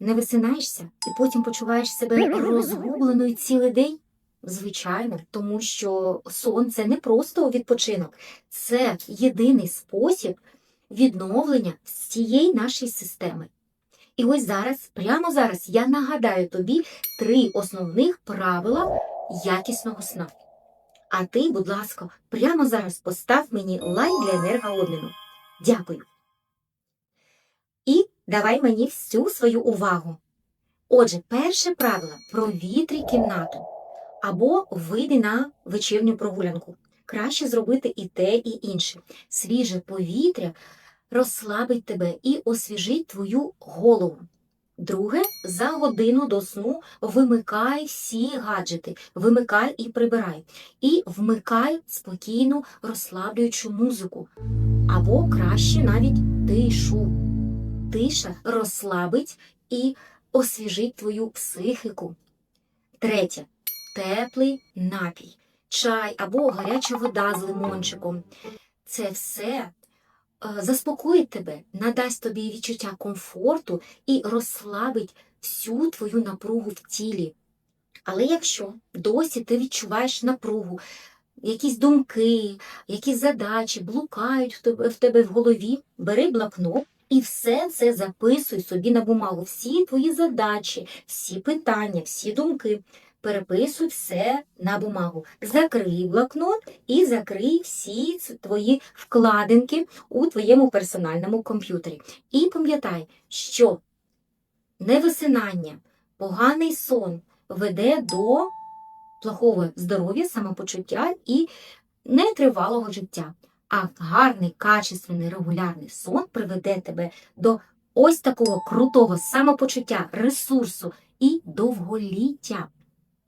Не висинаєшся і потім почуваєш себе розгубленою цілий день? Звичайно, тому що сон це не просто відпочинок, це єдиний спосіб відновлення всієї нашої системи. І ось зараз, прямо зараз, я нагадаю тобі три основних правила якісного сна. А ти, будь ласка, прямо зараз постав мені лайк для енергообміну. Дякую. І давай мені всю свою увагу. Отже, перше правило провітрій кімнату або вийди на вечірню прогулянку. Краще зробити і те, і інше. Свіже повітря розслабить тебе і освіжить твою голову. Друге, за годину до сну вимикай всі гаджети, вимикай і прибирай. І вмикай спокійну розслаблюючу музику. Або краще навіть тишу. Тиша розслабить і освіжить твою психіку. Третє теплий напій, чай або гаряча вода з лимончиком. Це все е, заспокоїть тебе, надасть тобі відчуття комфорту і розслабить всю твою напругу в тілі. Але якщо досі ти відчуваєш напругу, якісь думки, якісь задачі блукають в тебе в, голові, бери блокнот і все це записуй собі на бумагу. Всі твої задачі, всі питання, всі думки. Переписуй все на бумагу. Закрий блокнот і закрий всі твої вкладинки у твоєму персональному комп'ютері. І пам'ятай, що невисинання, поганий сон веде до плохого здоров'я, самопочуття і нетривалого життя. А гарний, качественний, регулярний сон приведе тебе до ось такого крутого самопочуття, ресурсу і довголіття.